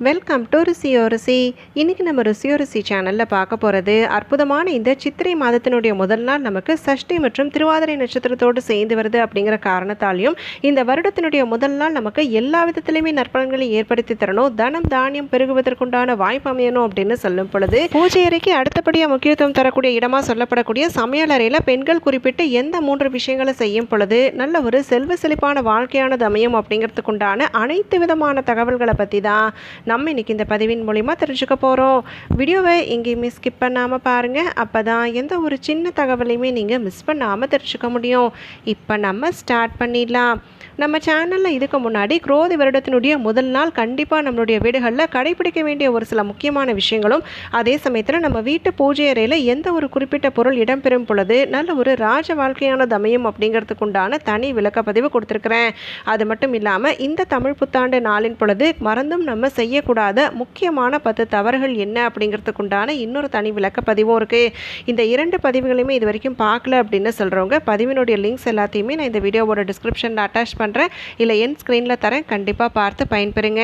Welcome to ருசியோ ருசி இன்றைக்கி நம்ம ருசியோ ருசி சேனலில் பார்க்க போகிறது அற்புதமான இந்த சித்திரை மாதத்தினுடைய முதல் நாள் நமக்கு சஷ்டி மற்றும் திருவாதிரை நட்சத்திரத்தோடு சேர்ந்து வருது அப்படிங்கிற காரணத்தாலையும் இந்த வருடத்தினுடைய முதல் நாள் நமக்கு எல்லா விதத்திலையுமே நற்பலன்களை ஏற்படுத்தி தரணும். தனம் தானியம் பெருகுவதற்குண்டான வாய்ப்பு அமையணும் அப்படின்னு சொல்லும் பொழுது பூஜை அறைக்கு அடுத்தபடியாக முக்கியத்துவம் தரக்கூடிய இடமாக சொல்லப்படக்கூடிய சமையல் அறையில் பெண்கள் குறிப்பிட்டு எந்த மூன்று விஷயங்களை செய்யும் பொழுது நல்ல ஒரு செல்வ செழிப்பான வாழ்க்கையானது அமையும் அப்படிங்கிறதுக்குண்டான அனைத்து விதமான தகவல்களை பற்றி தான் நம்ம இன்றைக்கி இந்த பதிவின் மூலிமா தெரிஞ்சுக்க போகிறோம் வீடியோவை எங்கேயுமே ஸ்கிப் பண்ணாமல் பாருங்கள் அப்போ தான் எந்த ஒரு சின்ன தகவலையுமே நீங்கள் மிஸ் பண்ணாமல் தெரிஞ்சுக்க முடியும். இப்போ நம்ம ஸ்டார்ட் பண்ணிடலாம். நம்ம சேனலில் இதுக்கு முன்னாடி குரோதி வருடத்தினுடைய முதல் நாள் கண்டிப்பாக நம்மளுடைய வீடுகளில் கடைபிடிக்க வேண்டிய ஒரு சில முக்கியமான விஷயங்களும் அதே சமயத்தில் நம்ம வீட்டு பூஜை அறையில் எந்த ஒரு குறிப்பிட்ட பொருள் இடம்பெறும் பொழுது நல்ல ஒரு ராஜ வாழ்க்கையானது அமையும் அப்படிங்கிறதுக்கு உண்டான தனி விளக்கப்பதிவு கொடுத்துருக்குறேன். அது மட்டும் இல்லாமல் இந்த தமிழ் புத்தாண்டு நாளின் பொழுது மறந்தும் நம்ம செய்யக்கூடாத முக்கியமான பத்து தவறுகள் என்ன அப்படிங்கிறதுக்கு உண்டான இன்னொரு தனி விளக்கப்பதிவும் இருக்குது இந்த இரண்டு பதிவுகளையுமே இது வரைக்கும் பார்க்கல அப்படின்னு சொல்கிறவங்க பதிவினுடைய லிங்க்ஸ் எல்லாத்தையுமே நான் இந்த வீடியோவோட டிஸ்கிரிப்ஷனில் அட்டாச் பண்ணுறேன் இல்லை என் ஸ்க்ரீனில் தரேன். கண்டிப்பாக பார்த்து பயன்பெறுங்க.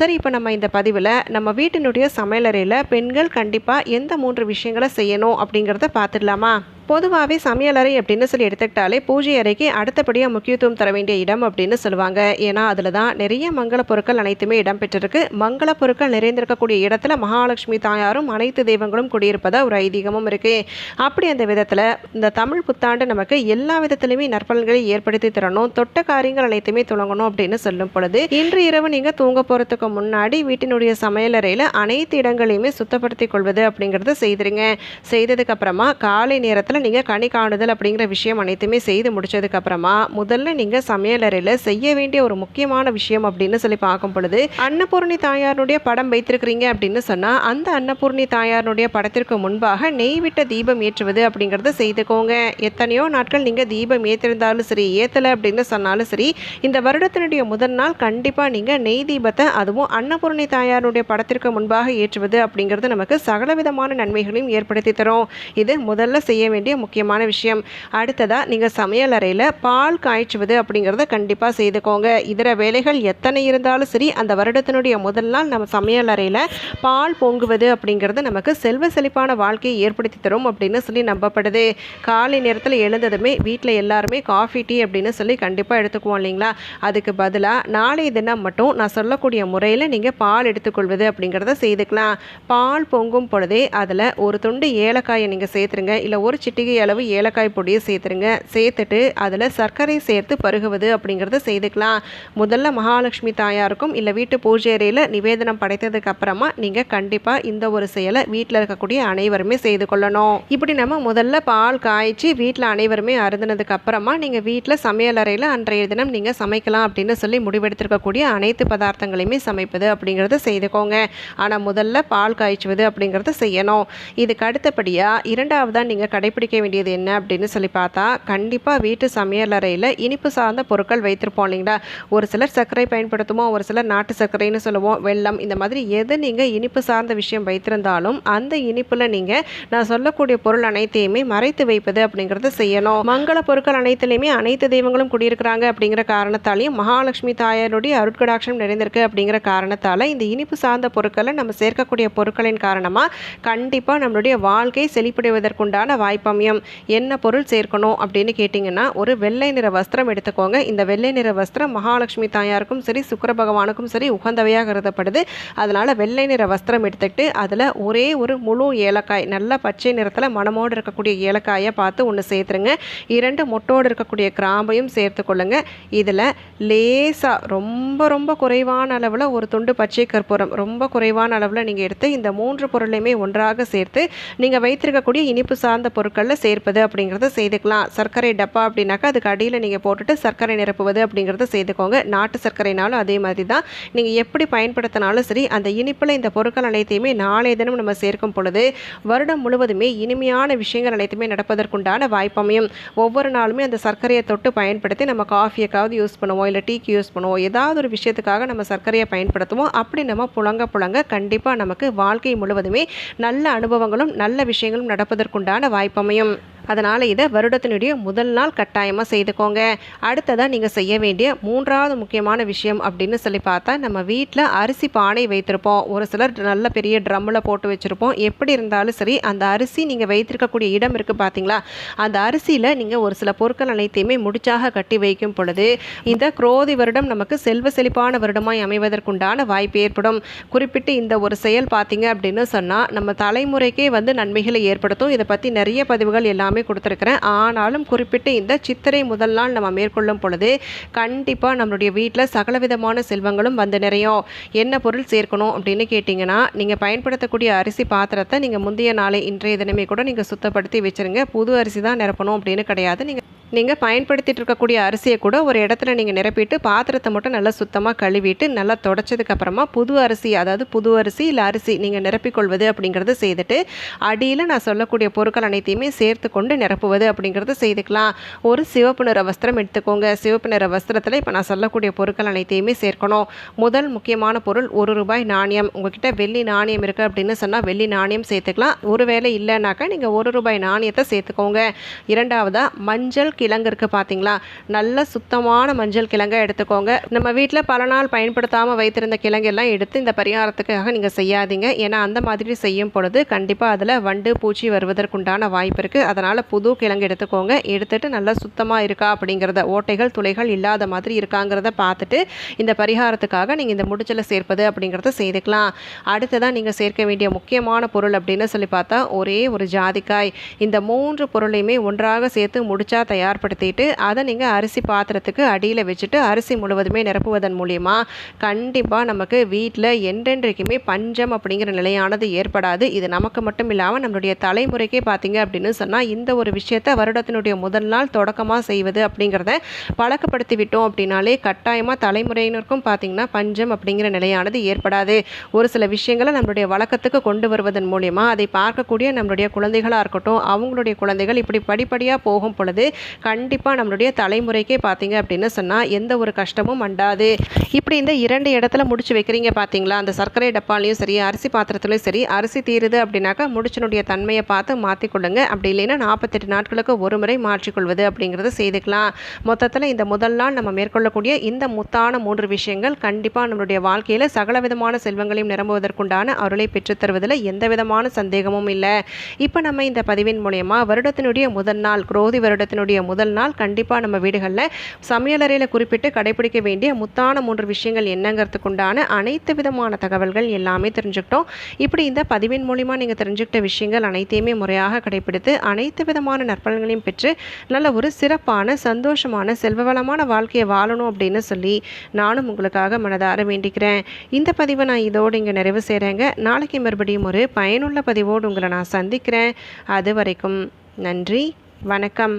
சரி இப்போ நம்ம இந்த பதிவில் நம்ம வீட்டினுடைய சமையலறையில் பெண்கள் கண்டிப்பாக எந்த மூன்று விஷயங்களை செய்யணும் அப்படிங்கிறத பார்த்துடலாமா? பொதுவாகவே சமையலறை அப்படின்னு சொல்லி எடுத்துக்கிட்டாலே பூஜை அறைக்கு அடுத்தபடியாக முக்கியத்துவம் தர வேண்டிய இடம் அப்படின்னு சொல்லுவாங்க. ஏன்னா அதில் தான் நிறைய மங்கள பொருட்கள் அனைத்துமே இடம்பெற்றிருக்கு மங்கள பொருட்கள் நிறைந்திருக்கக்கூடிய இடத்துல மகாலட்சுமி தாயாரும் அனைத்து தெய்வங்களும் குடியிருப்பதாக ஒரு ஐதீகமும் இருக்குது அப்படி அந்த விதத்தில் இந்த தமிழ் புத்தாண்டு நமக்கு எல்லா விதத்திலுமே நற்பலன்களை ஏற்படுத்தி தரணும். தொட்ட காரியங்கள் அனைத்துமே துணங்கணும் அப்படின்னு சொல்லும் பொழுது இன்று இரவு நீங்கள் தூங்க போகிறதுக்கு முன்னாடி வீட்டினுடைய சமையலறையில் அனைத்து இடங்களையுமே சுத்தப்படுத்தி கொள்வது அப்படிங்கிறத செய்திருங்க. செய்ததுக்கப்புறமா காலை நேரத்தில் நீங்கள் கனி காணுதல் அப்படிங்கிற விஷயம் அனைத்துமே செய்து முடிச்சதுக்கு அப்புறமா முதல்ல நீங்கள் சமையலறையில் செய்ய வேண்டிய ஒரு முக்கியமான விஷயம் அப்படின்னு சொல்லி பார்க்கும் பொழுது அன்னபூர்ணி தாயாருடைய படம் வைத்திருக்கிறீங்க அப்படின்னு சொன்னால் அந்த அன்னபூர்ணி தாயாருடைய படத்திற்கு முன்பாக நெய் விட்ட தீபம் ஏற்றுவது அப்படிங்கிறத செய்துக்கோங்க. எத்தனையோ நாட்கள் நீங்கள் தீபம் ஏற்றிருந்தாலும் சரி ஏற்றலை அப்படின்னு சொன்னாலும் சரி இந்த வருடத்தினுடைய முதல் நாள் கண்டிப்பாக நீங்கள் நெய் தீபத்தை அதுவும் அன்னபூர்ணி தாயாருடைய படத்திற்கு முன்பாக ஏற்றுவது அப்படிங்கிறது நமக்கு சகலவிதமான நன்மைகளையும் ஏற்படுத்தி தரும். இது முதல்ல செய்ய வேண்டிய முக்கியமான விஷயம். அடுத்ததாக நீங்கள் சமையல் அறையில் பால் காய்ச்சுவது அப்படிங்கிறத கண்டிப்பாக செய்துக்கோங்க. இதர வேலைகள் எத்தனை இருந்தாலும் சரி அந்த வருடத்தினுடைய முதல் நாள் நம்ம சமையல் அறையில் பால் பொங்குவது அப்படிங்கிறது நமக்கு செல்வ செழிப்பான வாழ்க்கையை ஏற்படுத்தி தரும் அப்படின்னு சொல்லி நம்பப்படுது. காலை நேரத்தில் எழுந்ததுமே வீட்டில் எல்லாருமே காஃபி டீ அப்படின்னு சொல்லி கண்டிப்பாக எடுத்துக்குவோம் இல்லைங்களா? அதுக்கு பதிலாக நாளைய தினம் மட்டும் நான் சொல்லக்கூடிய முறையில் நீங்கள் பால் எடுத்துக்கொள்வது அப்படிங்கிறத செய்துக்கலாம். பால் பொங்கும் பொழுதே அதில் ஒரு துண்டு ஏலக்காயை நீங்கள் சேர்த்துருங்க. இல்லை ஒரு சிட்டிகை அளவு ஏலக்காய் பொடியை சேர்த்துருங்க. சேர்த்துட்டு அதில் சர்க்கரை சேர்த்து பருகுவது அப்படிங்கிறத செய்துக்கலாம். முதல்ல மகாலட்சுமி தாயாருக்கும் இல்லை வீட்டு பூஜை அறையில் நிவேதனம் படைத்ததுக்கு அப்புறமா நீங்கள் கண்டிப்பாக இந்த ஒரு செயலை வீட்டில் இருக்கக்கூடிய அனைவருமே செய்து கொள்ளணும். இப்படி நம்ம முதல்ல பால் காய்ச்சி வீட்டில் அனைவருமே அருந்தினதுக்கு அப்புறமா நீங்கள் வீட்டில் சமையல் அறையில் அன்றைய தினம் நீங்கள் சமைக்கலாம் அப்படின்னு சொல்லி முடிவெடுத்திருக்கக்கூடிய அனைத்து பதார்த்தங்களையுமே சமைப்பது அப்படிங்கிறத செய்துக்கோங்க. ஆனால் முதல்ல பால் காய்ச்சுவது அப்படிங்கிறத செய்யணும். இதுக்கு அடுத்தபடியாக இரண்டாவதாக நீங்கள் கடைபிடிக்க வேண்டியது என்ன அப்படின்னு சொல்லி பார்த்தா கண்டிப்பாக வீட்டு சமையல் அறையில் இனிப்பு சார்ந்த பொருட்கள் வைத்திருப்போம் இல்லைங்களா? ஒரு சிலர் சர்க்கரை பயன்படுத்துவோம் ஒரு சிலர் நாட்டு சர்க்கரைன்னு சொல்லுவோம் வெள்ளம் இந்த மாதிரி எது நீங்கள் இனிப்பு சார்ந்த விஷயம் வைத்திருந்தாலும் அந்த இனிப்பில் நீங்கள் நான் சொல்லக்கூடிய பொருள் அனைத்தையுமே மறைத்து வைப்பது அப்படிங்கிறத செய்யணும். மங்கள பொருட்கள் அனைத்துலேயுமே அனைத்து தெய்வங்களும் குடியிருக்கிறாங்க அப்படிங்கிற காரணத்தாலையும் மகாலட்சுமி தாயாருடைய அருட்கடாட்சம் நிறைந்திருக்கு அப்படிங்கிற காரணத்தால் இந்த இனிப்பு சார்ந்த பொருட்களை நம்ம சேர்க்கக்கூடிய பொருட்களின் காரணமாக கண்டிப்பாக நம்மளுடைய வாழ்க்கை செழிப்படைவதற்குண்டான வாய்ப்பமையும் என்ன பொருள் சேர்க்கணும் அப்படின்னு கேட்டிங்கன்னா ஒரு வெள்ளை நிற வஸ்திரம் எடுத்துக்கோங்க. இந்த வெள்ளை நிற வஸ்திரம் மகாலட்சுமி தாயாருக்கும் சரி சுக்கர பகவானுக்கும் சரி உகந்தவையாக கருதப்படுது. அதனால் வெள்ளை நிற வஸ்திரம் எடுத்துக்கிட்டு அதில் ஒரே ஒரு முழு ஏலக்காய் நல்ல பச்சை நிறத்தில் மனமோடு இருக்கக்கூடிய ஏலக்காயை பார்த்து ஒன்று சேர்த்துருங்க. இரண்டு மொட்டோடு இருக்கக்கூடிய கிராம்பையும் சேர்த்து கொள்ளுங்க. இதில் லேசாக ரொம்ப ரொம்ப குறைவான அளவில் ஒரு துண்டு பச்சை கற்பூரம் ரொம்ப குறைவான அளவில் நீங்கள் எடுத்து இந்த மூன்று பொருளையுமே ஒன்றாக சேர்த்து நீங்கள் வைத்திருக்கக்கூடிய இனிப்பு சார்ந்த பொருட்கள் பொருட்களில் சேர்ப்பது அப்படிங்கிறத செய்துக்கலாம். சர்க்கரை டப்பா அப்படின்னாக்கா அதுக்கு அடியில் நீங்கள் போட்டுட்டு சர்க்கரை நிரப்புவது அப்படிங்கிறத செய்துக்கோங்க. நாட்டு சர்க்கரைனாலும் அதே மாதிரி தான் நீங்கள் எப்படி பயன்படுத்தினாலும் சரி அந்த இனிப்பில் இந்த பொருட்கள் அனைத்தையுமே நாளைய தினம் நம்ம சேர்க்கும் பொழுது வருடம் முழுவதுமே இனிமையான விஷயங்கள் அனைத்துமே நடப்பதற்குண்டான வாய்ப்பமையும் ஒவ்வொரு நாளுமே அந்த சர்க்கரையை தொட்டு பயன்படுத்தி நம்ம காஃபியக்காவது யூஸ் பண்ணுவோம் இல்லை டீக்கு யூஸ் பண்ணுவோம் ஏதாவது ஒரு விஷயத்துக்காக நம்ம சர்க்கரையை பயன்படுத்துவோம். அப்படி நம்ம புழங்க புழங்க கண்டிப்பாக நமக்கு வாழ்க்கை முழுவதுமே நல்ல அனுபவங்களும் நல்ல விஷயங்களும் நடப்பதற்குண்டான வாய்ப்பமையும் அதனால் இதை வருடத்தினுடைய முதல் நாள் கட்டாயமாக செய்துக்கோங்க. அடுத்ததாக நீங்கள் செய்ய வேண்டிய மூன்றாவது முக்கியமான விஷயம் அப்படின்னு சொல்லி பார்த்தா நம்ம வீட்டில் அரிசி பானை வைத்திருப்போம். ஒரு சிலர் நல்ல பெரிய ட்ரம்மில் போட்டு வச்சுருப்போம். எப்படி இருந்தாலும் சரி அந்த அரிசி நீங்கள் வைத்திருக்கக்கூடிய இடம் இருக்குது பார்த்தீங்களா அந்த அரிசியில் நீங்கள் ஒரு சில பொருட்கள் அனைத்தையுமே முடிச்சாக கட்டி வைக்கும் பொழுது இந்த குரோதி வருடம் நமக்கு செல்வ செழிப்பான வருடமாய் அமைவதற்குண்டான வாய்ப்பு ஏற்படும். குறிப்பிட்டு இந்த ஒரு செயல் பார்த்தீங்க அப்படின்னு சொன்னால் நம்ம தலைமுறைக்கே வந்து நன்மைகளை ஏற்படுத்தும். இதை பற்றி நிறைய பதிவுகள் எல்லாம் கொடுத்துருக்குறேன். ஆனாலும் குறிப்பிட்டு இந்த சித்திரை முதல் நாள் நம்ம மேற்கொள்ளும் பொழுது கண்டிப்பாக நம்மளுடைய வீட்டில் சகலவிதமான செல்வங்களும் வந்து நிறையும். என்ன பொருள் சேர்க்கணும் அப்படின்னு கேட்டிங்கன்னா நீங்கள் பயன்படுத்தக்கூடிய அரிசி பாத்திரத்தை நீங்கள் முந்தைய நாளை இன்றைய தினமே கூட நீங்கள் சுத்தப்படுத்தி வச்சுருங்க. புது அரிசி தான் நிரப்பணும் அப்படின்னு கிடையாது. நீங்கள் நீங்கள் பயன்படுத்திட்டு இருக்கக்கூடிய அரிசியை கூட ஒரு இடத்துல நீங்கள் நிரப்பிட்டு பாத்திரத்தை மட்டும் நல்லா சுத்தமாக கழுவிட்டு நல்லா தொடச்சதுக்கப்புறமா புது அரிசி அதாவது புது அரிசி இல்லை அரிசி நீங்கள் நிரப்பிக்கொள்வது அப்படிங்கிறத செய்துட்டு அடியில் நான் சொல்லக்கூடிய பொருட்கள் அனைத்தையுமே சேர்த்து கொண்டு நிரப்புவது அப்படிங்கிறத செய்துக்கலாம். ஒரு சிவப்பு நிற வஸ்திரம் எடுத்துக்கோங்க. சிவப்பு நிற வஸ்திரத்தில் இப்போ நான் சொல்லக்கூடிய பொருட்கள் அனைத்தையுமே சேர்க்கணும். முதல் முக்கியமான பொருள் ஒரு ரூபாய் நாணயம். உங்ககிட்ட வெள்ளி நாணயம் இருக்குது அப்படின்னு சொன்னால் வெள்ளி நாணயம் சேர்த்துக்கலாம். ஒருவேளை இல்லைனாக்கா நீங்கள் ஒரு ரூபாய் நாணயத்தை சேர்த்துக்கோங்க. இரண்டாவதாக மஞ்சள் கிழங்கு இருக்குது பார்த்தீங்களா நல்ல சுத்தமான மஞ்சள் கிழங்கை எடுத்துக்கோங்க. நம்ம வீட்டில் பல நாள் பயன்படுத்தாமல் வைத்திருந்த கிழங்கெல்லாம் எடுத்து இந்த பரிகாரத்துக்காக நீங்கள் செய்யாதீங்க. ஏன்னா அந்த மாதிரி செய்யும் பொழுது கண்டிப்பாக அதில் வண்டு பூச்சி வருவதற்குண்டான வாய்ப்பு இருக்குது அதனால் புது கிழங்கு எடுத்துக்கோங்க. எடுத்துகிட்டு நல்லா சுத்தமாக இருக்கா அப்படிங்கிறத ஓட்டைகள் துளைகள் இல்லாத மாதிரி இருக்காங்கிறத பார்த்துட்டு இந்த பரிகாரத்துக்காக நீங்கள் இந்த முடிச்சலை சேர்ப்பது அப்படிங்கிறத செய்துக்கலாம். அடுத்ததான் நீங்கள் சேர்க்க வேண்டிய முக்கியமான பொருள் அப்படின்னு சொல்லி பார்த்தா ஒரே ஒரு ஜாதிக்காய். இந்த மூன்று பொருளையுமே ஒன்றாக சேர்த்து முடிச்சா தயார்படுத்திட்டு அதை நீங்கள் அரிசி பாத்திரத்துக்கு அடியில் வச்சுட்டு அரிசி முழுவதுமே நிரப்புவதன் மூலியமாக கண்டிப்பாக நமக்கு வீட்டில் என்றென்றைக்குமே பஞ்சம் அப்படிங்கிற நிலையானது ஏற்படாது. இது நமக்கு மட்டும் இல்லாமல் நம்மளுடைய தலைமுறைக்கே பார்த்தீங்க அப்படின்னு சொன்னால் இந்த ஒரு விஷயத்தை வருடத்தினுடைய முதல் நாள் தொடக்கமாக செய்வது அப்படிங்கிறத பழக்கப்படுத்தி விட்டோம் அப்படின்னாலே கட்டாயமாக தலைமுறையினருக்கும் பார்த்தீங்கன்னா பஞ்சம் அப்படிங்கிற நிலையானது ஏற்படாது. ஒரு சில விஷயங்களை நம்மளுடைய வழக்கத்துக்கு கொண்டு வருவதன் மூலியமா அதை பார்க்கக்கூடிய நம்மளுடைய குழந்தைகளாக இருக்கட்டும் அவங்களுடைய குழந்தைகள் இப்படி படிப்படியாக போகும் பொழுது கண்டிப்பாக நம்மளுடைய தலைமுறைக்கே பார்த்தீங்க அப்படின்னு சொன்னால் எந்த ஒரு கஷ்டமும் அண்டாது இப்படி இந்த இரண்டு இடத்துல முடிச்சு வைக்கிறீங்க பார்த்தீங்களா அந்த சர்க்கரை டப்பாலையும் சரி அரிசி பாத்திரத்துலையும் சரி அரிசி தீருது அப்படின்னாக்கா முடிச்சினுடைய தன்மையை பார்த்து மாற்றிக்கொள்ளுங்க அப்படி இல்லைன்னா நாற்பத்தெட்டு நாட்களுக்கு ஒரு முறை மாற்றிக்கொள்வது அப்படிங்கிறத செய்துக்கலாம். மொத்தத்தில் இந்த முதல் நாள் நம்ம மேற்கொள்ளக்கூடிய இந்த முத்தான மூன்று விஷயங்கள் கண்டிப்பாக நம்மளுடைய வாழ்க்கையில் சகல விதமான செல்வங்களையும் நிரம்புவதற்குண்டான அருளை பெற்றுத்தருவதில் எந்த விதமான சந்தேகமும் இல்லை. இப்போ நம்ம இந்த பதிவின் மூலயமா வருடத்தினுடைய முதல் நாள் குரோதி வருடத்தினுடைய முதல் நாள். கண்டிப்பாக நம்ம வீடுகளில் சமையலறையில் குறிப்பிட்டு கடைபிடிக்க வேண்டிய முத்தான மூன்று விஷயங்கள் என்னங்கிறதுக்குண்டான அனைத்து விதமான தகவல்கள் எல்லாமே தெரிஞ்சுக்கிட்டோம். இப்படி இந்த பதிவின் மூலிமா நீங்கள் தெரிஞ்சுக்கிட்ட விஷயங்கள் அனைத்தையுமே முறையாக கடைபிடித்து அனைத்து விதமான நற்பலன்களையும் பெற்று நல்ல ஒரு சிறப்பான சந்தோஷமான செல்வவளமான வாழ்க்கையை வாழணும் அப்படின்னு சொல்லி நானும் உங்களுக்காக மனதார வேண்டிக்கிறேன். இந்த பதிவை நான் இதோடு இங்கே நிறைவு செய்கிறேங்க நாளைக்கு மறுபடியும் ஒரு பயனுள்ள பதிவோடு உங்களை நான் சந்திக்கிறேன். அது வரைக்கும் நன்றி வணக்கம்.